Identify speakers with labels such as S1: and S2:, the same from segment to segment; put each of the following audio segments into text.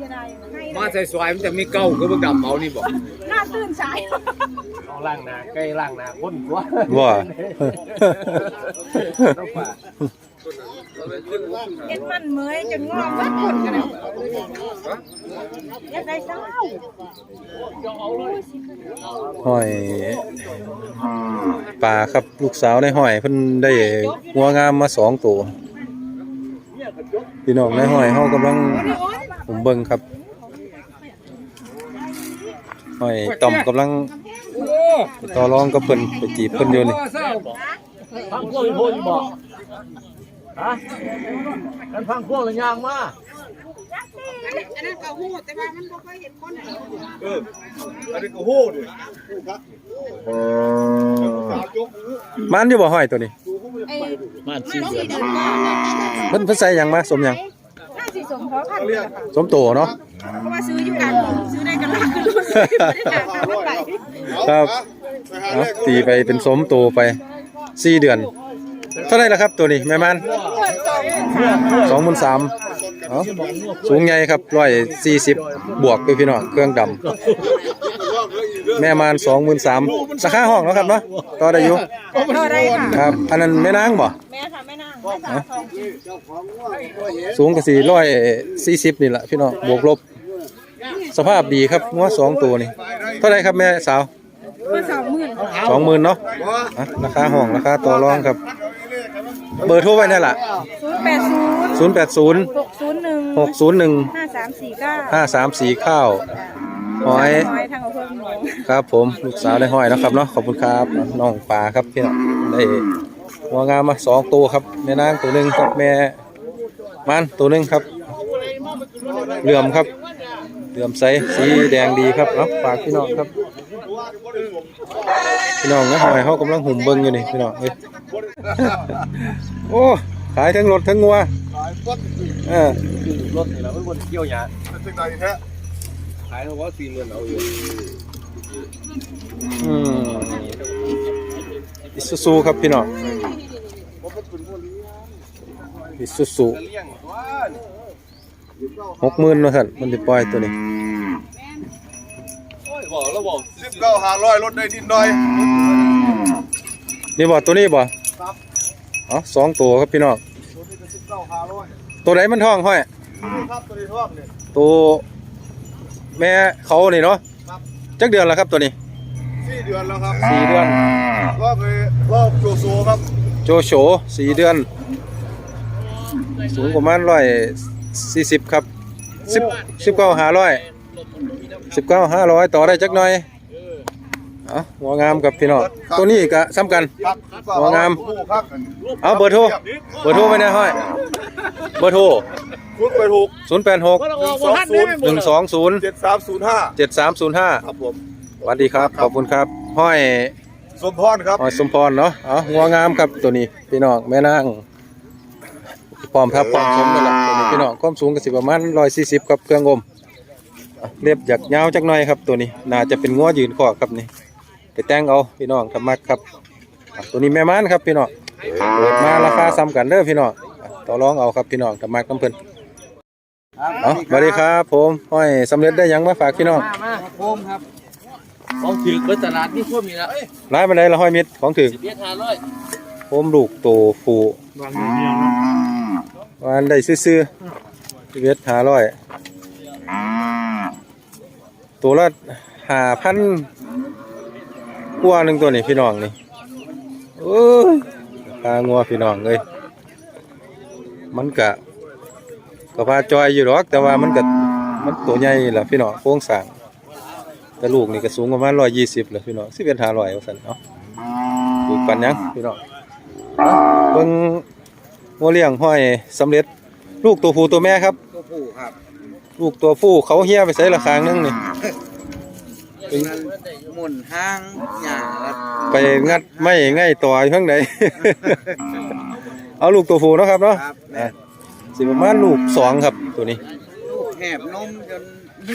S1: เสียดายให้
S2: มาใส่สวยมันจะมีเก้าคือพวกดำเอานี่บอก
S1: หน้าตื่นสาย
S3: เอาล่างหนาใกล้ล่างหนาคนกว่า
S4: ว่า
S3: ต้องฝาก
S1: เอ็นมันเมยจนงอกวัดคนกันแล้วยังได้เศร้า
S4: ห้อยปลาครับลูกสาวในห้อยเพิ่นได้งัวงามมาสองตัวพี่น้องในห้อยเฮากำลัง ผมเบิ่งครับห้อยต่อมกำลังไปต่อรองกับเพิ่นไปจีบเพิ่นอยู่นี่
S3: พังพวกอีโพอีบอกฮะกันพังพวกเลยยางมา
S1: อันนั้นก็หูแต่ว่ามันบ่ค่อยเห็นคน
S2: อันนี้ก็หู้ดิ
S4: มันอยู่บ่ห้อยตัวนี้
S1: ไอ้
S3: บ้าน
S1: มั
S3: ซี
S1: น
S3: เดื
S1: สี
S3: อน
S1: เดือนก่อน
S4: เพิ่นเพิ่นใส่หยังมาสมหยัง
S1: น่า สิสมพอพันเลยค่ะ
S4: สมโตเนาะ
S1: เพราะว่าซื้ออยู่กันซื้อได้กันละคือรุ่นไม่ได้ต่างกันเท่าไหร่
S4: ครับเอาตีไปเป็นสมโตไปสี่เดือน เท่าไหร่ล่ะครับตัวนี้แม่มัน
S1: ควรสองหมื่นสาม
S4: สองหมื่นสามเอาสูงใหญ่ครับร้อยสี่สิบบวกไปพี่น้องเครื่องดำ แม่มานสองหมื่นสามราคาห้องเนาะครับเนาะต่อได้อยู่
S1: ก็ได้ค่ะ
S4: ครับ อันนั้นแม่นางบ่
S1: แม่ค่ะแม่นางแม่สาวทอง
S4: สูงกับสี่ร้อยสี่สิบนี่แหละพี่น้องบวกลบ สภาพดีครับงัวสองตัวนี่เท่าไหรครับแม่สาว
S1: เพื่อสองหมื่น
S4: สองหมื่นเนาะอะราคาห้องราคาต่อรองครับ เบอร์โทรไว้นั่นแหละ
S1: ศูนย์แปดศูนย์
S4: ศูนย์แปดศูนย์
S1: หกศูนย์หนึ่ง
S4: หกศูนย์หนึ่ง
S1: ห้าสามสี่เก้า
S4: ห้าสามสี่ข้าว หอย
S1: หอยทางอำเภอหนอง
S4: ครับผมลูกสาวได้ห้อยนะครับเนาะขอบคุณครับน้องปลาครับพี่น้องได้หัวงามมาสองตัวครับแม่นางตัวหนึ่งครับแม่มันตัวหนึ่งครับเหลื่อมครับเหลื่อมใสสีแดงดีครับเนาะฝากพี่น้องครับ พี่น้องนะหอยเขากำลังหุ่มเบิ้งอยู่นี่พี่น้องเอ้ยโอ้ขายทั้งรถทั้งงัวเออ
S3: รถนี่แหละมันบนเกี่ยวหยา
S2: ขายเขาว่าสี่หมื่นเอาอยู่
S4: อืมอิซูซูครับพี่น้องอิซูซูหกหมื่นนะท่านมันจะปล่อยตัวนี้
S2: บอกแล้วบอก
S5: สิบเก้าหาร้อยลดได้นิดหน่อย
S4: นี่บ่ตัวนี้บ่อ๋อสองตัวครับพี่น้อง
S5: สิบเก้าหาร้อย
S4: ตัวไหนมันท้องห้อย
S5: นี่ครับตัว
S4: แม่เขานี่เนาะจักเดือนแล้วครับตัวนี้
S5: สี่เดือนแล้วครับ
S4: สี่เดือน
S5: รอบไปรอบโจโซครับ
S4: โจโฉสี่เดือน สูงประมาณร้อยสี่สิบครับสิบสิบเก้าห้าร้อยสิบเก้าห้าร้อยต่อได้จักหน่อยเอาหัวงามกับพี่น้องตัวนี้ก็ซ้ำกัน
S5: ครับ
S4: หัวงาม
S5: คู่ครับ
S4: เอาเบอร์โทรเบอร์โทรไปนะห้อย เบอร์โทร
S5: คุณไปถูก
S4: ศูนย์แปดหก
S5: หนึ่งสองศูนย์
S4: หนึ่งสองศูนย์
S5: เจ็ดสามศูนย์ห้า
S4: เจ็ดสามศูนย์ห้า
S5: ครับผม
S4: สวัสดีครับ ขอบคุณครับ ห้อย
S5: สมพรครับ
S4: ห้อยสมพรเนาะเอาหัวงามครับตัวนี้พี่น้องแม่นางพร้อมครับพร้อมสมนั่นแหละตัวนี้พี่น้องความสูงก็สิประมาณร้อยสี่สิบครับเครื่องอมอะเรียบจากยาวจักหน่อยครับตัวนี้น่าจะเป็นงัวยืนคอกครับนี่ไปแต่งเอาพี่น้องทำมักครับอะตัวนี้แม่ม้านครับพี่น้องเปิดมาราคาซ้ำกันเด้อพี่น้องอะต่อรองเอาครับพี่น้องทำมักน้ำเพิ่น เอาสวัสดีครับ ผมห้อยสำเร็จได้หยังมาฝากพี่น้อง
S3: มามาโคมครับของถือเปิดตลาดนี่พวกมีละ
S4: ร้ายมาได้ละห้อยมิตรของถึง
S3: เบียร์ห้าร้อย
S4: ผมลูกโตฟู
S3: วางเดียวนะ
S4: วันได้ซื้อๆเวทหาร้อยตัวละหาพันกว่าหนึ่งตัวนี่พี่น้องนี่เอ้ยราคางัวพี่น้องเลยมันกะ ก็พาจอยอยู่หรอก แต่ว่ามันกะมันตัวใหญ่แหละพี่น้องโค้งสร้างแต่ลูกนี่ก็สูงประมาณร้อยยี่สิบเลยพี่น้องสิบเอ็ดหาร้อยว่าสันเนาะดูปันยังพี่น้องเอาเบิ่งงัวเลี้ยงห้อยสำเร็จ ลูกตัวผู้ตัวแม่ครับ
S2: ตัวผู้ครับ
S4: ลูกตัวผู้เขาเฮียไปใส่ละคางนึงนี่
S2: หมุนห้างหยาครับ
S4: ไปงัดไม่ง่ายต่ออยู่ข้างในเอาลูกตัวผู้เนาะครับเนาะ
S2: ครับ
S4: อะ สิประมาณลูกสองครับตัวนี้
S2: ลูกแหบนมจน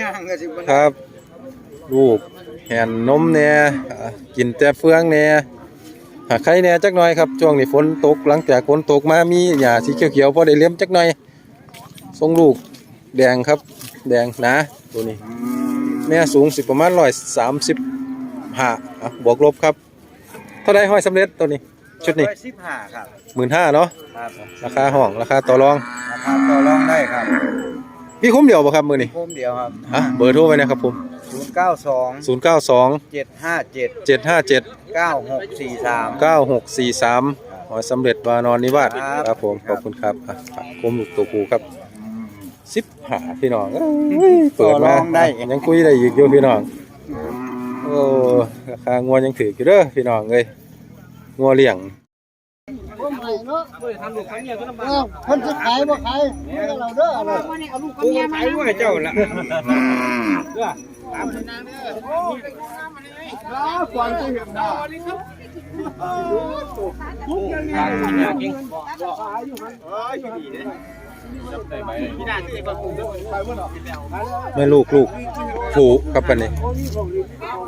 S2: ย่างก็สิบ
S4: ครับ ลูกแหนนมแหน่อะกินแต่เฟืองแหน่หาใครแหน่จักหน่อยครับช่วงนี้ฝนตกหลังจากฝนตกมามีหญ้าสีเขียวๆพอได้เลี้ยมจักหน่อยทรงลูกแดงครับ แดงหนะตัวนี้ แม่สูงสิประมาณร้อยสามสิบห้าอะบวกลบครับ เท่าไดห้อยสำเร็จตัวนี้ ชุดนี้
S2: ร้อยสิบห้าครับ
S4: หมื่นห้าเนาะ
S2: ครับ
S4: ราคาห้องราคาต่อรอง
S2: ราคาต่อรองได้ครับ
S4: มีคุ้มเดียวบ่ครับมือนี้
S2: โคมเดียวครับ
S4: อะเบอร์โทรไว้นะครับผม
S2: ศูนย์เก้าสอง
S4: ศูนย์เก้าสอง
S2: เจ็ดห้าเจ็ด
S4: เจ็ดห้าเจ็ด
S2: เก้าหกสี่สาม
S4: เก้าหกสี่สามหอยสำเร็จวานอนนิวาส
S2: ครับ
S4: ครับผม
S2: ครั
S4: ขอบบคุณครับอะฝากคุ้มลูกตัวกูครับสิบหาพี่น้องเอ้ยเปิดมายังคุยได้อีกอยู่พี่น้องโอ้ราคางวยังถืออยู่เด้อพี่น้องเอ้ย งัวเลี้ยง
S3: เพิ่นจะขายบ่ขายเราเด้อ
S2: กูขายด้วยเจ้าละ
S4: แม่ลูกลูกผูครับกันนี่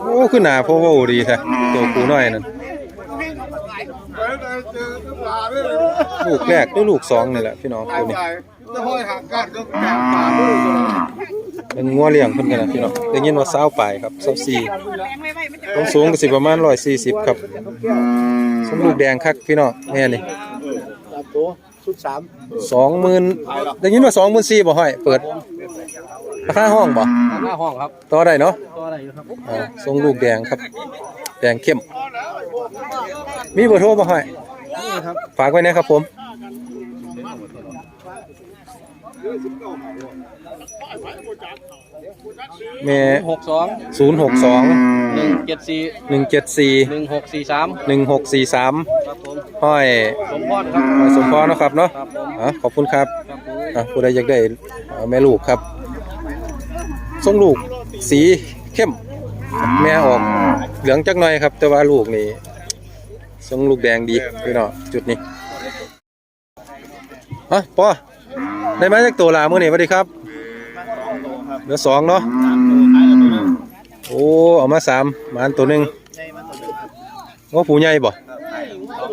S4: โอ้ขึ้นหนาพ่อว่าดีแท้ตัวกูน้อยนั่น ลูกแรกด้วยลูกสองนี่แหละพี่น้องตัวนี้
S5: จะห้อยห่างกันก็แก่ปลาไม่รู้จะ
S4: เป็นงัวเลี้ยงเพิ่นกันนะพี่น้องได้ยินว่าสาวปลายครับสาวสี่
S1: แรงไว้ไว้มันจะ
S4: ต้องสูงก็สิประมาณ140ครับสมลูกแดงคักพี่น้องแม่นี่
S3: ตัวชุดสาม
S4: 20,000ได้ยินว่า24,000บ่ห้อยเปิดราคาห้องบ่
S3: หน้าห้องครับ
S4: ต่อได้เนาะ
S3: ตัวอะไรอยู่ครับ
S4: อ่าทรงลูกแดงครับ แดงเข้ม มีเบอร์โทรบ่ห้อย
S3: นี่ครับ
S4: ฝากไว้นะครับผม แม่
S3: หกสอง
S4: ศูนย์หกสอง
S3: หนึ่งเจ็ดสี่
S4: หนึ่งเจ็ดสี่
S3: หนึ่งหกสี่สาม
S4: หนึ่งหกสี่สาม
S3: ครับผม
S4: ห้อย
S3: สมพรครับ
S4: ห้อยสมพรเนาะครับเนาะ
S3: ครับผม
S4: อะขอบคุณครับ
S3: ครับผม
S4: อะผู้ใดอยากได้เอาแม่ลูกครับทรงลูกสีเข้ม แม่ออกเหลืองจักหน่อยครับ แต่ว่าลูกนี่ ทรงลูกแดงดีพี่น้องจุดนี้อะปอได้ไหมจากตัวลามื่อนี้สวัสดีครับเหลือสองเนาะโอ้เอามาสามมาอันตัวหนึ่งว่าผูใหญ่บ่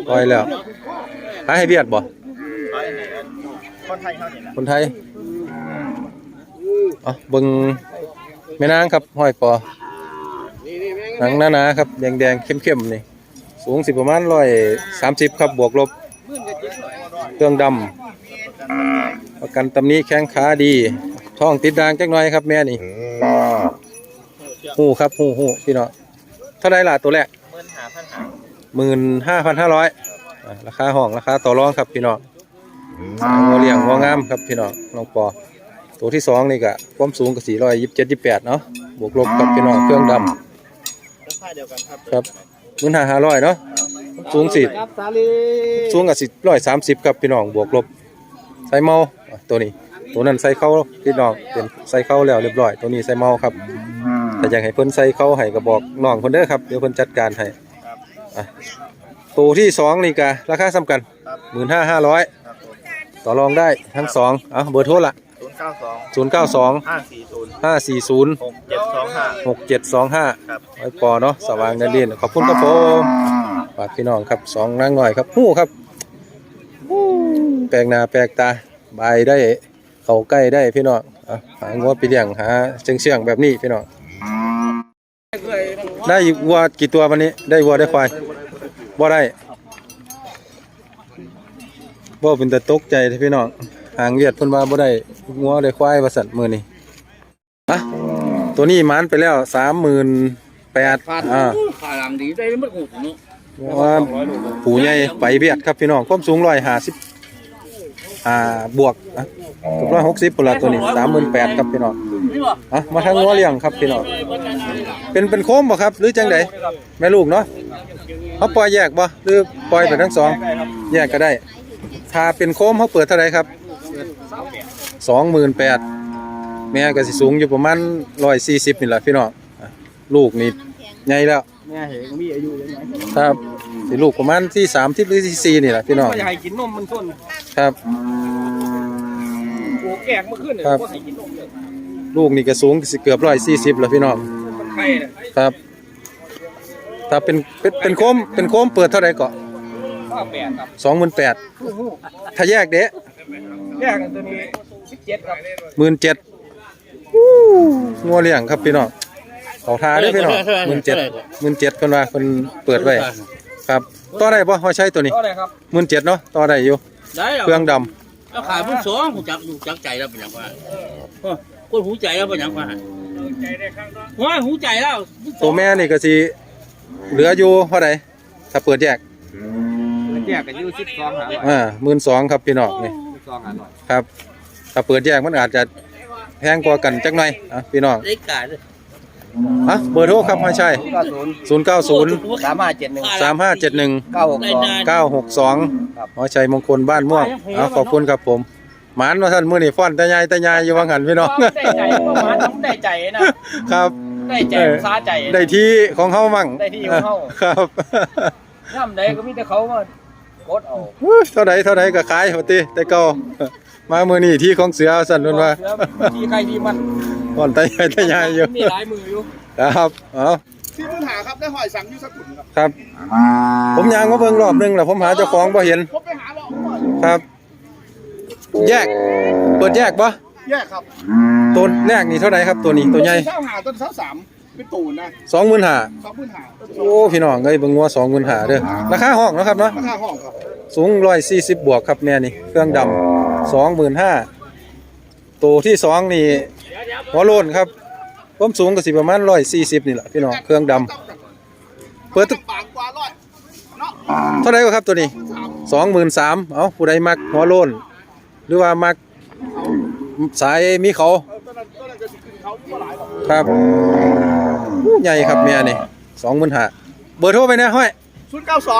S4: ปล่อยแล้วหาให้เบียดบ่
S2: คนไทยเขาเนี่ย
S4: คนไทยเอะเบิ่งแม่นางครับห้อยปอหนังหนาๆครับแดงๆเข้มๆนี่ สูงสิประมาณร้อยสามสิบครับบวกลบเครื่องดำประกันตำนี้แข้งขาดีท้องติดดางจักหน่อยครับแม่นี่หูครับหูหูพี่น้องเท่าไรล่ะตัวแรกหมื่นห้าพันห้าร้อยราคาห้องราคาต่อรองครับพี่น้องสายงัวเลี้ยงงัวงามครับพี่น้องน้องปอตัวที่สองนี่ก็ความสูงก็สี่ร้อยยี่สิบเจ็ดยี่สิบแปดเนาะบวกลบกับพี่น้องเครื่องดำครับ หมื่นห้าห้าร้อยเนาะสูงสี่
S3: ครับสาลี
S4: สูงกับสิร้อยสามสิบครับพี่น้องบวกลบใส่เมาอะตัวนี้ ตัวนั้นใส่เข้าพี่น้องเป็นใส่เข้าแล้วเรียบร้อย ตัวนี้ใส่เมาครับแต่อยากให้เพิ่นใส่เข้าให้ก็บอกน้องเพิ่นเด้อครับเดี๋ยวเพิ่นจัดการให้อะตัวที่สองนี่ก็ราคาสำคัญหมื่นห้าห้าร้อยต่อรองได้ทั้งสองเอาเบอร์โทรละ
S2: ศูนย์ เก้าสอง
S4: ศูนย์เก้าสอง
S2: ห้าสี่ศูนย์
S4: ห้าสี่ศูนย์
S2: หกเจ็ดสองห้า
S4: หกเจ็ดสองห้า
S2: ครับ
S4: ไว้ปอเนาะสว่างเดินเรียนขอบคุณครับผมฝากพี่น้องครับสองนางหน่อยครับหู้ครับหู้แปลกหน้าแปลกตาบายได้ เขาใกล้ได้พี่น้องอะหางัวไปเลี้ยงหาเชียงเชียงๆแบบนี้พี่น้องได้วัวกี่ตัววันนี้ ได้วัวได้ควายบ่ได้บ่เป็นแต่ตกใจที่พี่น้อง หางเวียดเพิ่นว่าบ่ได้งัวได้ควายว่าสั่นมื้อนี้อะตัวนี้หมันไปแล้ว38,000อ่า
S3: ขาดำดีได้ไม่หมดเนาะ
S4: ว่าผูใหญ่ไปเวียดครับพี่น้องความสูงร้อยห้าสิบอ่าบวกอะเกับร้อยหกสิบปุ่นละตัวนี้สามหมื่นแปดครับพี่น้องอะมาทางงัวเลี้ยงครับพี่น้องเป็นเป็นโคมบ่ครับ หรือจังไดแม่ลูกเนาะเขาปล่อยแยกบ่หรือปล่อยไปทั้งสองแยกก็ได้ถ้าเป็นโคมเขาเปิดเท่าไรครับ สองหมื่นแปดแม่ก็สิสูงอยู่ประมาณร้อยสี่สิบนี่แหละพี่น้องอะลูกนี่ใหญ่แล้ว
S3: แม่เห็นมีอายุยังไง
S4: ครับสิลูกประมาณที่สามที่หรือที่สี่นี่แหละพี่น้อง
S3: ก็อยากให้กินนมมันส้น
S4: ครับ
S3: โอ้แกงมาขึ้นเนี่ยก็ให้กินนมเลย
S4: ลูกนี่ก็สูงสิเกือบร้อยสี่สิบแล้วพี่น้อง
S3: มันไข่เนี่ย
S4: ครับ ถ้าเป็นเป็นเป็นโคมเป็นโคมเปิดเท่าไหร่ก็
S3: ข้าวแปดครับ
S4: สองหมื่นแปดถ้าแยกเด้
S3: แยกกันตัวนี้สิบ เจ็ดครับ
S4: หมื่นเจ็ดงัวเลี้ยงครับพี่น้องเขาทาเด้อพี่น้องหมื่นเจ็ดหมื่นเจ็ดเพิ่นว่าเพิ่นเปิดไว้ครับต่อได้บ่หอยใช้ตัวนี้
S2: ก็ได้ครับ
S4: หมื่นเจ็ดเนาะต่อได้อยู่
S3: ได้แล้ว
S4: เครื่องดำ
S3: แล้วขายพุ่งสองหูจักหูจักใจแล้วเป็นหยังว่าเออคนหูใจแล้วเป็นหยังว่าว่าหูใจแล้ว
S4: ตัวแม่นี่ก็สิเหลืออยู่เท่าใดถ้าเปิดแยก
S2: แยกกันอยู่สิบสองหาร้อย
S4: อ่าหมื่นสองครับพี่น้องนี่
S2: สิบสองหาร้อย
S4: ครับ ถ้าเปิดแยกมันอาจจะแพงกว่ากันจักหน่อยอะพี่น้อง
S3: ได้กาด
S4: อะเบอร์โทรครับหอยชัย
S2: เก้าศูนย์
S4: 090
S2: สามห้าเจ็ดหนึ่ง
S4: 3571
S2: เก้าหกสอง
S4: เก้าหกสองหอชัยมงคลบ้านม่วงเอาขอบคุณครับผมหมานว่าท่านมื้อนี้ฟ้อนตาใหญ่ตาใหญ่อยู่ว่างันพี่น้อง
S2: ได้ใจประมาณต้องได้ใจนะครับ ได้ใจซาใจ
S4: ได้ที่ของเฮามั่ง
S2: ได้ที่ของเฮา
S4: ครับ
S2: ย่ำใดก็มีแต่เขามากดเอา
S4: อุ๊ยเท่าใดเท่าใดก็ขายโหติแต่เก่า มามื้อนี้ที่ของเสือสั่นเพิ่นว่า
S2: ที่ใครที่มัน
S4: ฟ้อนตาใหญ่ตาใหญ่อยู่
S2: มีหลายมืออยู่
S4: ครับเอา
S5: ที่ปัญหาครับได้หอยสังอยู่สักถุงครับ
S4: ครับ ผมยางมาเบิ่งรอบหนึงแล้วผมหาเจ้าของบ่เห็น
S5: ผมไปหาหรอก
S4: ครับ แยก เปิดแยกบ่
S5: แยกครับ
S4: ตัวแรกนี่เท่าไหร่ครับตัวนี้ตัวใหญ่
S5: เช้าหาต้นเช้าสามเป็นตูนนะ
S4: 25,000
S5: สองพื้นหา
S4: โอ้พี่น้องเอ้ยเบิ่งงัว25,000เด้อราคาห้องเนาะครับเนาะ
S5: ราคาห้องครับ
S4: สูง140บวกครับแม่นี่เครื่องดำ 25,000ตัวที่สองนี่หัวโลนครับความสูงก็สิประมาณ140นี่แหละพี่น้องเครื่องดำเปิดตึก
S5: ปากกว่าร้อยเท่า
S4: ไหร่ก็ครับตัวนี้
S5: สาม
S4: 23,000เอ้าผู้ใดมักหัวโลนหรือว่ามักสายมีเขา
S5: เออต้นนั้นต้นนั้นก็สิขึ้นเขาอยู่บ่หลายหรอก
S4: ครับอู้ใหญ่ครับแม่นี่25,000เบอร์โทรไปนะห้อย
S5: ศูนย์เก้าสอ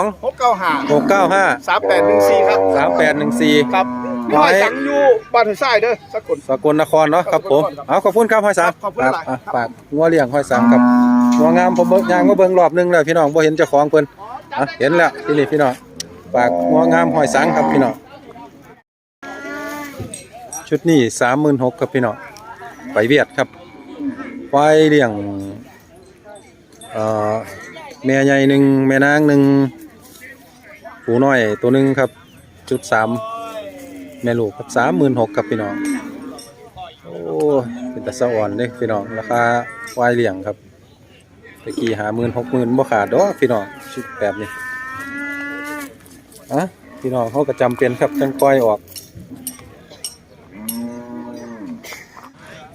S5: ง
S4: 092
S5: หกเก้าห้า
S4: 695
S5: สามแปดหนึ่งสี่ครับ
S4: 3814
S5: ครับมีหอยสังอยู่บ้านหัวทรายเด้อสักคน
S4: สกลนครเนาะครับผมเอาขอบคุณครับห้อยสัง
S5: ขอบคุณหลาย
S4: อะฝากงัวเลี้ยงห้อยสังครับงัวงามผมเบิ่งยางมาเบิ่งรอบหนึงแล้วพี่น้องบ่เห็นเจ้าของเพิ่นอะเห็นแล้วที่นี่พี่น้องฝากงัวงามห้อยสังครับพี่น้องชุดนี้36,000ครับพี่น้องไปเวียดครับควายเลี้ยงเอ่อ แม่ใหญ่หนึ่งแม่นางหนึ่งผูน้อยตัวหนึ่งครับ จุดสามแม่ลูกครับสามหมื่นหกครับพี่น้องโอ้เป็นตะสะอ่อนเด้พี่น้องราคาควายเลี้ยงครับตะกี้หาหมื่นหกหมื่นบ่ขาดดอกพี่น้องชุดแบบนี้อะพี่น้องเขาก็จำเป็นครับจังปล่อยออก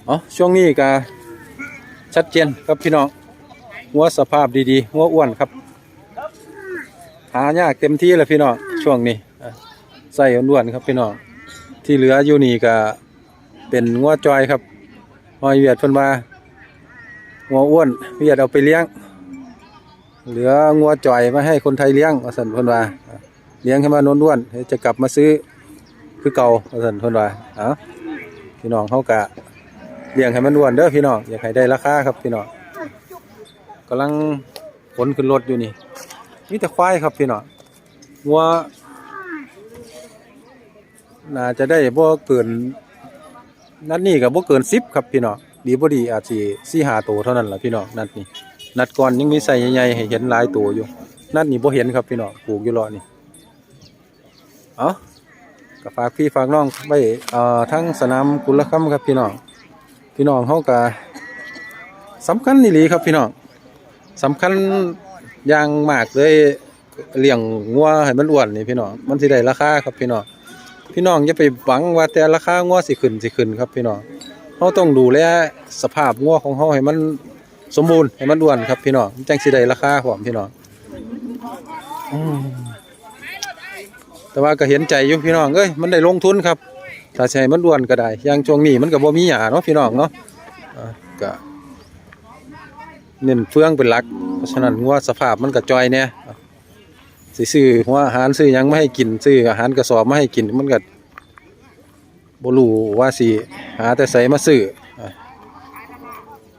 S4: อ๋อช่วงนี้ก็ชัดเจนครับพี่น้อง หัวสภาพดีๆหัวอ้วนครับ หายากเต็มที่แล้วพี่น้องช่วงนี้อะใส่อ้วนๆครับพี่น้องที่เหลืออยู่นี่ก็เป็นงัวจอยครับหอยเวียดเพิ่นว่างัวอ้วนเวียดเอาไปเลี้ยง เหลืองัวจอยมาให้คนไทยเลี้ยงว่าซั่นเพิ่นว่าเลี้ยงให้มันอ้วนจะกลับมาซื้อคือเก่าว่าซั่นเพิ่นว่าเอาพี่น้องเฮาก็เลี้ยงให้มันอ้วนเด้อพี่น้องอยากให้ได้ราคาครับพี่น้อง กำลังขนขึ้นรถอยู่นี่มีแต่ควายครับพี่น้องงัวน่าจะได้บ่เกินนัดนี้ก็บ่เกิน10ครับพี่น้องดีบ่ดีอาจสิ4 5ตัวเท่านั้นแหละพี่น้องนัดนี้นัดก่อนยังมีใส่ใหญ่ๆให้เห็นหลายตัวอยู่ นัดนี้บ่เห็นครับพี่น้องปลูกอยู่รอนี่เอ้าก็ฝากพี่ฝากน้องไว้เอ่อทั้งสนามกุลคัมครับพี่น้องพี่น้องเฮาก็สำคัญอีหลีครับพี่น้อง สำคัญอย่างมากเลยเลี้ยงงัวให้มันอ้วนนี่พี่น้องมันสิได้ราคาครับพี่น้องพี่น้องอย่าไปหวังว่าแต่ราคางัวสิขึ้นสิขึ้นครับพี่น้องเราต้องดูแลสภาพงัวของเราให้มันสมบูรณ์ให้มันอ้วนครับพี่น้องจังสิได้ราคาหอมพี่น้องแต่ว่าก็เห็นใจอยู่พี่น้องเอ้ยมันได้ลงทุนครับถ้าใช้มันอ้วนก็ได้อย่างช่วงนี้มันก็บ่มีหญ้าเนาะพี่น้องเนาะก็ เน้นเฟืองเป็นหลัก เพราะฉะนั้นงัวสภาพมันก็จอยเนี่ยสิซื้อหัวอาหารซื้อยังไม่ให้กินซื้ออาหารกระสอบไมาให้กินมันก็บรูว่าสิหาแต่ใส่มาซื้อ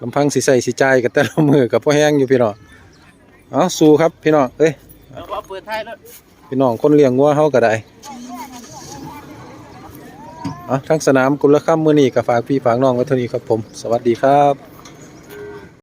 S4: ลำพังสิใส่สิจ่ายกันแต่ละมือกับพ่อแห้งอยู่พี่น้องเอาสู้ครับพี่น้องเอ้ยพี่น้องคนเลี้ยงวัวเฮาก็ได้เอทั้งสนามกุลค่ำมือนี้ก็ฝากพี่ฝากน้องไว้เท่านี้ครับผม สวัสดีครับ